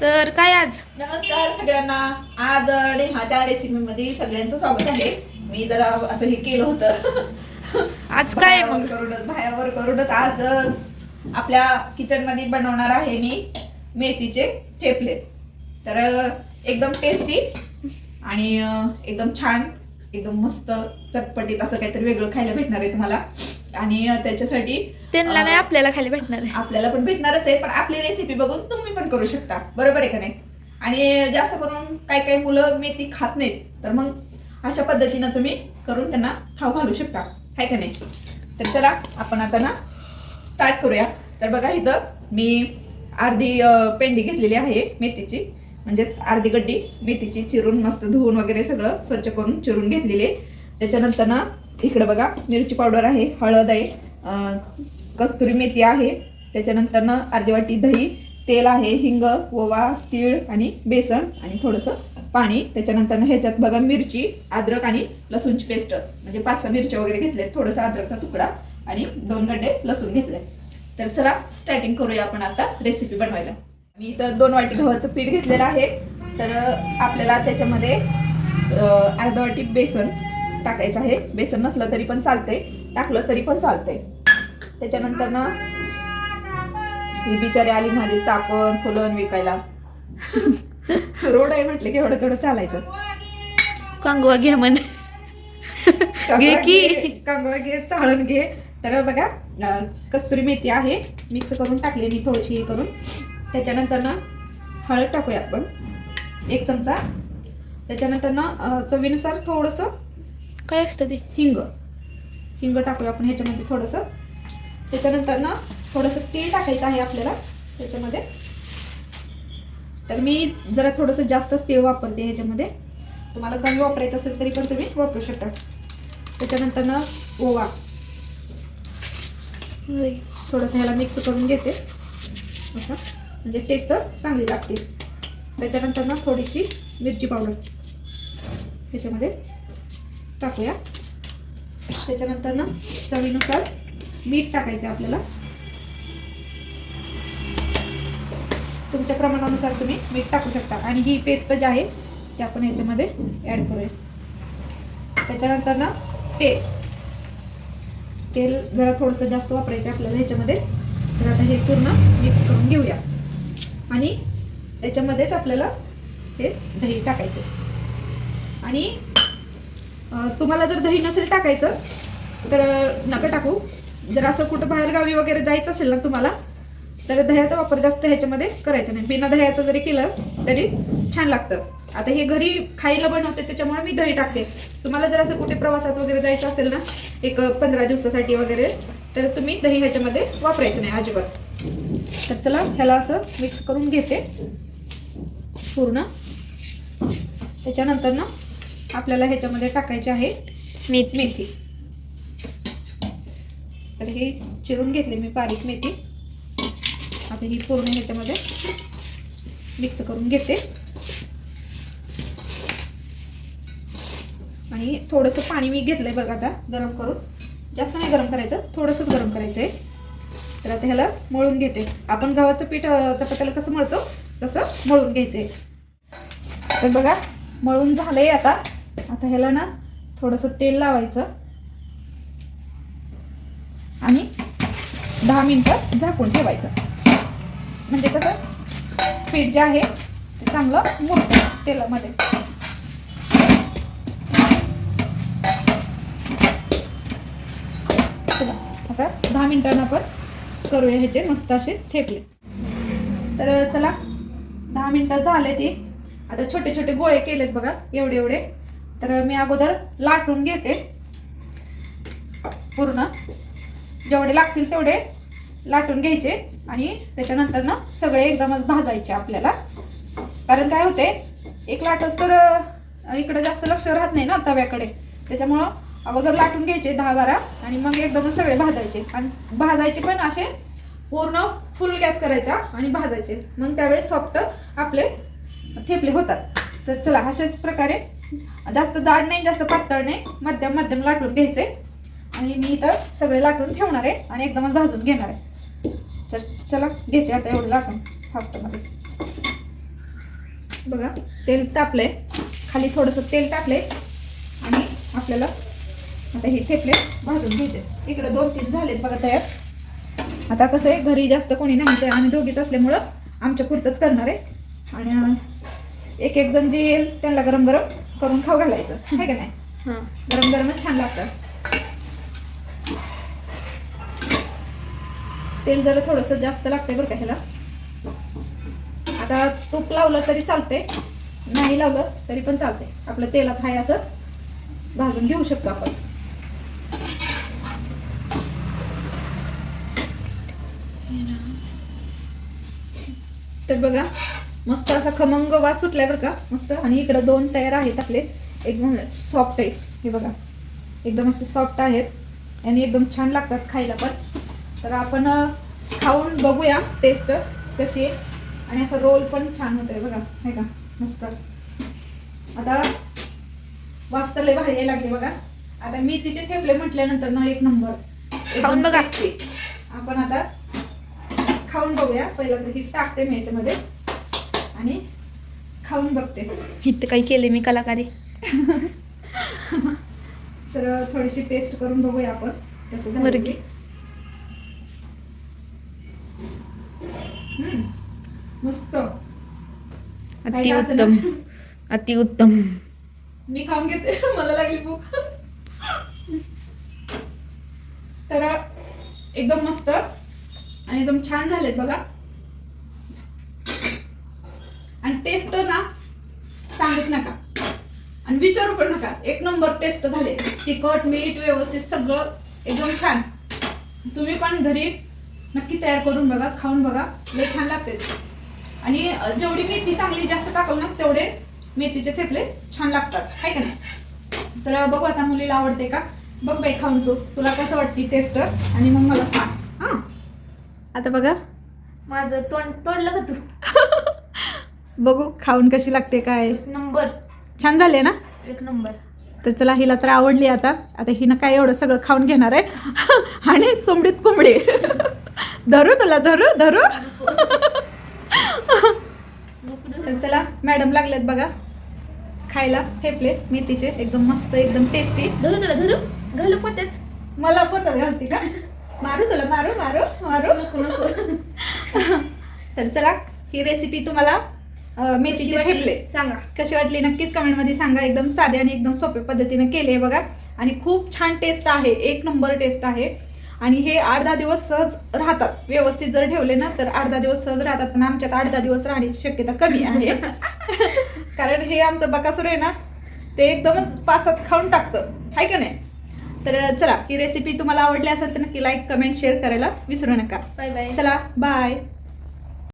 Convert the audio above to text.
तर काय आज? नमस्कार सगळ्यांना. आज नेहाच्या रेसिपीमध्ये सगळ्यांचं स्वागत आहे. मी जरा असं हे केलं होतं. आज काय मग? करूनच बायावर करूनच आज आपल्या किचनमध्ये बनवणार आहे मी मेथीचे ठेपले. तर एकदम टेस्टी आणि एकदम छान एकदम मस्त चटपटीत असं काहीतरी वेगळं खायला भेटणार आहे तुम्हाला. आणि त्याच्यासाठी त्यांना नाही आपल्याला खाली भेटणार आहे. आपल्याला पण भेटणारच आहे पण आपली रेसिपी बघून तुम्ही पण करू शकता. बरोबर आहे का नाही? आणि जास्त करून काही काही मुलं मेथी खात नाहीत तर मग अशा पद्धतीनं तुम्ही करून त्यांना खाऊ घालू शकता. आहे का नाही? तर चला आपण आता ना स्टार्ट करूया. तर बघा इथं मी अर्धी पेंडी घेतलेली आहे मेथीची. म्हणजेच अर्धी गड्डी मेथीची चिरून मस्त धुवून वगैरे सगळं स्वच्छ करून चिरून घेतलेली त्याच्यानंतर ना इकडं बघा मिरची पावडर आहे हळद आहे कस्तुरी मेथी आहे. त्याच्यानंतर ना अर्धी वाटी दही तेल आहे हिंग ओवा तीळ आणि बेसन आणि थोडंसं पाणी. त्याच्यानंतर ह्याच्यात बघा मिरची अद्रक आणि लसूणची पेस्ट. म्हणजे पाच सहा मिरच्या वगैरे घेतल्यात थोडासा अद्रकचा तुकडा आणि दोन गड्डे लसूण घेतले तर चला स्टार्टिंग करूया आपण आता रेसिपी बनवायला. मी इथं दोन वाटी गव्हाचं पीठ घेतलेलं आहे. तर आपल्याला त्याच्यामध्ये अर्धा वाटी बेसन टाकायचं आहे. बेसन नसलं तरी पण चालतंय. टाकलं तरी पण चालतंय. त्याच्यानंतर ना ही बिचारी आली माझे चाकण फुलं विकायला. रोड आहे म्हटलं की एवढं तेवढं चालायचं. कांगवा घ्या म्हण. घे की. कांगवा घे चाळून घे. तर बघा कस्तुरी मेथी आहे. मिक्स करून टाकली मी थोडीशी हे करून. त्याच्यानंतर ना हळद टाकूया आपण. एक चमचा. त्याच्यानंतर ना चवीनुसार थोडंसं काय असतं ते? हिंग. हिंग टाकूया आपण ह्याच्यामध्ये थोडंसं. त्याच्यानंतर ना थोडंसं तीळ टाकायचं आहे आपल्याला त्याच्यामध्ये. तर मी जरा थोडंसं जास्त तीळ वापरते ह्याच्यामध्ये. तुम्हाला कमी वापरायचं असेल तरी पण तुम्ही वापरू शकता. त्याच्यानंतर ना ओवा. थोडंसं ह्याला मिक्स करून घेते. असं. म्हणजे टेस्ट चांगली लागते. त्याच्यानंतर ना थोडीशी मिरची पावडर. ह्याच्यामध्ये. टाकूया. त्याच्यानंतर ना चवीनुसार मीठ टाकायचं आपल्याला. तुमच्या प्रमाणानुसार तुम्ही मीठ टाकू शकता. आणि ही पेस्ट जी आहे ती आपण ह्याच्यामध्ये ॲड करूया. त्याच्यानंतर ना तेल. तेल जरा थोडंसं जास्त वापरायचं आपल्याला ह्याच्यामध्ये तर आता हे पूर्ण मिक्स करून घेऊया. आणि त्याच्यामध्येच आपल्याला हे दही टाकायचं आणि तुम्हाला जर दही नसेल टाकायचं तर नका टाकू. जर असं कुठं बाहेरगावी वगैरे जायचं असेल ना तुम्हाला तर दह्याचा वापर जास्त ह्याच्यामध्ये करायचा नाही. बिना दह्याचं जरी केलं तरी छान लागतं. आता हे घरी खायला बनवते त्याच्यामुळे मी दही टाकते. तुम्हाला जर असं कुठे प्रवासात वगैरे जायचं असेल ना एक पंधरा दिवसासाठी वगैरे तर तुम्ही दही ह्याच्यामध्ये वापरायचं नाही अजिबात. तर चला ह्याला असं मिक्स करून घेते. पूर्ण. त्याच्यानंतर ना आपल्याला ह्याच्यामध्ये टाकायचे आहे मीठ मेथी. तर हे चिरून घेतले मी बारीक मेथी. आता ही पूर्ण ह्याच्यामध्ये मिक्स करून घेते. आणि थोडंसं पाणी मी घेतलंय बघा आता गरम करून. जास्त नाही गरम करायचं थोडंसंच गरम करायचं आहे तर आता ह्याला मळून घेते. आपण गव्हाचं पीठ चपात्याला कसं मळतो तसं मळून घ्यायचं आहे तर बघा मळून झालंय आता. आता ह्याला ना थोडंसं तेल लावायचं. आणि दहा मिनटं झाकून ठेवायचं. म्हणजे कसं पीठ जे आहे ते चांगलं मुरतं तेलामध्ये. चला आता दहा मिनटांना आपण करूया ह्याचे मस्त असे ठेपले तर चला दहा मिनटं झाले ते. आता छोटे छोटे गोळे केलेत बघा एवढे एवढे तर मी अगोदर लाटून घेते. पूर्ण. जेवढे लागतील तेवढे लाटून घ्यायचे आणि त्याच्यानंतर ना सगळे एकदमच भाजायचे आपल्याला. कारण काय होते एक लाटच तर इकडं जास्त लक्ष राहत नाही ना तव्याकडे. त्याच्यामुळं अगोदर लाटून घ्यायचे दहा बारा आणि मग एकदमच सगळे भाजायचे. आणि भाजायचे पण असे पूर्ण फुल गॅस करायचा आणि भाजायचे. मग त्यावेळेस सॉफ्ट आपले थेपले होतात. तर चला अशाच प्रकारे जास्त जाड नाही जास्त पातळ नाही. मध्यम मध्यम लाटून घ्यायचे. आणि मी इथं सगळे लाटून ठेवणार आहे आणि एकदमच भाजून घेणार आहे. तर चला घेते आता एवढं लाटून फास्टमध्ये. बघा तेल तापलंय. खाली थोडंसं तेल टाकलंय. आणि आपल्याला आता हे थेपले भाजून घ्यायचे. इकडं दोन तीन झालेत बघा तयार. आता कसं आहे घरी जास्त कोणी नाही ते आम्ही दोघीच असल्यामुळं आमच्या पुरतंच करणार आहे. आणि एक एक जण जे येईल त्यांना गरम गरम करून खाऊ घालायचं. आहे का नाही? हां. गरम गरमच छान लागतं. तेल जरा थोडंसं जास्त लागतंय बरं का ह्याला. आता तूप लावलं तरी चालतंय. नाही लावलं तरी पण चालतंय. आपलं तेलात हाय असं भाजून घेऊ शकतो आपण. तर बघा मस्त असा खमंग वास सुटलाय बरं का? मस्त. आणि इकडं दोन तयार आहेत आपले. एकदम सॉफ्ट आहे. हे बघा. एकदम असे सॉफ्ट आहेत. आणि एकदम छान लागतात खायला पण. तर आपण खाऊन बघूया टेस्ट कशी आहे. आणि असं रोल पण छान होतंय बघा. हे का? मस्त. आता वाजता लय भारी यायला लागले बघा. आता मी तिचे थेपले म्हटल्यानंतर ना एक नंबर खाऊन बघा. आपण आता खाऊन बघूया. पहिलं तर ही टाकते मी याच्यामध्ये. आणि खाऊन बघते. इथं काही केले मी कलाकारी. तर थोडीशी टेस्ट करून बघूया आपण. कसं बरं. मस्त. अतिउत्तम अतिउत्तम मी खाऊन घेते. मला लागली भूक. तर एकदम मस्त आणि एकदम छान झालेत बघा. आणि टेस्ट ना सांगूच नका. आणि विचारू पण नका. एक नंबर टेस्ट झाले. तिखट मीठ व्यवस्थित सगळं एकदम छान. तुम्ही पण घरी नक्की तयार करून बघा खाऊन बघा. लय छान लागते आणि जेवढी मेथी चांगली जास्त टाकल ना तेवढे मेथीचे थेपले छान लागतात. हाय का नाही? तर बघू आता मुलीला आवडते का? बघ बाई खाऊन तू. तुला कसं वाटते टेस्ट आणि मग मला सांग. हा? आता बघा. माझं तोंड तोडलं का तू? बघू खाऊन कशी लागते काय? नंबर. छान झाले ना? एक नंबर. तर चला हिला तर आवडली आता. आता हिनं काय एवढं सगळं खाऊन घेणार आहे? आणि सोमडीत कोंबडी. धरू तुला धरू धरू. तर चला मॅडम लागलेत बघा. खायला ठेपले मेथीचे. एकदम मस्त एकदम टेस्टी धरू तुला धरू. घालू पोत्यात. मला पोतात घालते का? मारू तुला मारू मारू मारू. तर चला ही रेसिपी तुम्हाला मेथीचे ठेपले. सांगा. कशी वाटली? नक्कीच कमेंटमध्ये सांगा. एकदम साधे आणि एकदम सोप्या पद्धतीने केले बघा. आणि खूप छान टेस्ट आहे. एक नंबर टेस्ट आहे. आणि हे आठ दहा दिवस सहज राहतात. व्यवस्थित जर ठेवले ना तर आठ दहा दिवस सहज राहतात. पण आमच्यात आठ दहा दिवस राहण्याची शक्यता कमी आहे. कारण हे आमचं बकासूर आहे ना ते एकदमच पासात खाऊन टाकतं. हाय का नाही? तर चला ही रेसिपी तुम्हाला आवडली असेल तर नक्की लाईक कमेंट शेअर करायला विसरू नका. बाय बाय चला बाय